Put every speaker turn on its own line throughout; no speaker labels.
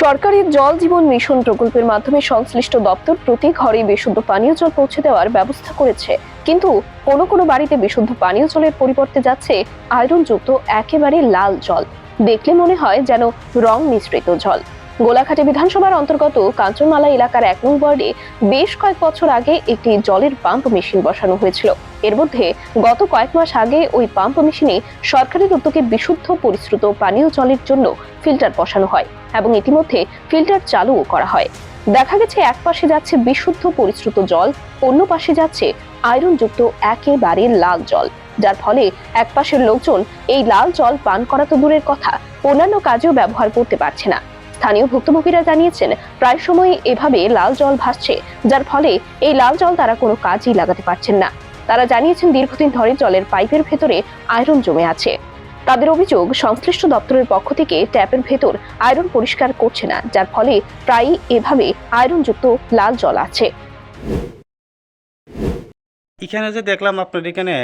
সরকারি জল জীবন মিশন প্রকল্পের মাধ্যমে সংশ্লিষ্ট দপ্তর প্রতি ঘরে বিশুদ্ধ পানীয় জল পৌঁছে দেওয়ার ব্যবস্থা করেছে। কিন্তু কোনো কোনো বাড়িতে বিশুদ্ধ পানীয় জলের পরিবর্তে যাচ্ছে আয়রনযুক্ত একেবারে লাল জল। দেখলে মনে হয় যেন রং মিশ্রিত জল। গোলাঘাটে বিধানসভার অন্তর্গত কাঞ্চনমালা এলাকার এক নং ওয়ার্ডে বেশ কয়েক বছর আগে একটি জলের পাম্প মেশিন বসানো হয়েছিল। এর মধ্যে গত কয়েক মাস আগে ওই পাম্প মেশিনে সরকারের উদ্যোগে বিশুদ্ধ পরিশ্রুত পানীয় জলের জন্য ফিল্টার বসানো হয় এবং ইতিমধ্যে ফিল্টার চালুও করা হয়। দেখা গেছে এক পাশে যাচ্ছে বিশুদ্ধ পরিশ্রুত জল, অন্য পাশে যাচ্ছে আয়রনযুক্ত একেবারে লাল জল। যার ফলে এক পাশের লোকজন এই লাল জল পান করা তো দূরের কথা, অন্যান্য কাজেও ব্যবহার করতে পারছে না। স্থানীয় ভুক্তভোগীরা জানিয়েছেন, প্রায় সময় এভাবে লাল জল ভাসছে, যার ফলে এই লাল জল তারা কোনো কাজই লাগাতে পারছেন না। তারা জানিয়েছেন, দীর্ঘদিন ধরে জলের পাইপের ভেতরে আয়রন জমে আছে। তাদের অভিযোগ সংশ্লিষ্ট দপ্তরের পক্ষ থেকে ট্যাপের ভেতর আয়রন পরিষ্কার করছে না যার ফলে প্রায়ই এভাবে আয়রনযুক্ত লাল জল আছে।
এখানে যে দেখলাম আপনার এখানে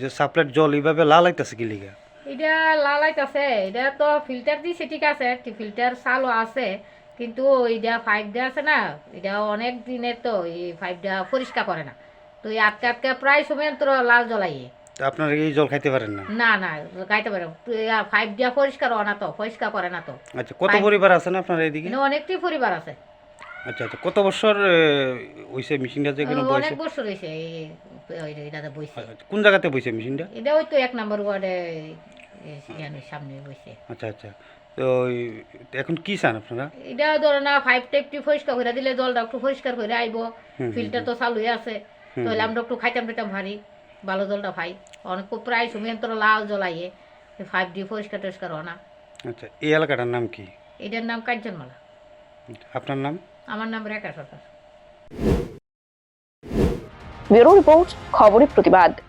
যে সাপ্লাইট জল এইভাবে লাল আইতেছে কি লিগা?
এটা লালাইত আছে এটা তো ফিল্টার দিছে ঠিক আছে ফিল্টার চালু আছে কিন্তু এটা ফাইভটা আছে না এটা অনেক দিনের তো এই ফাইভটা পরিষ্কার করে না। তো এই আটকে আটকে প্রায় সময় তো লাল জ্বলাইয়ে
তা আপনারা এই জল খাইতে পারেন না?
না না গাইতে পারে ফাইভ দিয়া পরিষ্কার হয় না তো পরিষ্কার করে না তো।
আচ্ছা কত পরিবার আছে না আপনার
অনেকটি পরিবার আছে।
আচ্ছা আচ্ছা কত বছর হইছে মেশিনটা যে এখানে
অনেক বছর এটাতে বইছে।
কোন জায়গাতে বইছে মেশিনটা?
এটা ওই তো এক নম্বর ওয়ার্ডে সামনে বইছে।
আচ্ছা আচ্ছা তো এখন কি চান আপনারা?
এটা ধরো না ফাইভ টাইপটি পরিষ্কার করে দিলে জলটা একটু পরিষ্কার করে আইব ফিল্টার তো চালু হয়ে আছে তাহলে আমরা একটু খাইতাম টাইতাম ভারী। ভালো জলটা ভাই। অনেক প্রায় সময় লাল জল আইয়ে ফাইভ ডি পরিষ্কার টরিষ্কার হয় না।
আচ্ছা এই এলাকাটার নাম কি?
এটার নাম কাঞ্চনমালা।
আপনার নাম?
আমার নাম রেখা সরকার।
ব্যুরো রিপোর্ট খবরের প্রতিবাদ।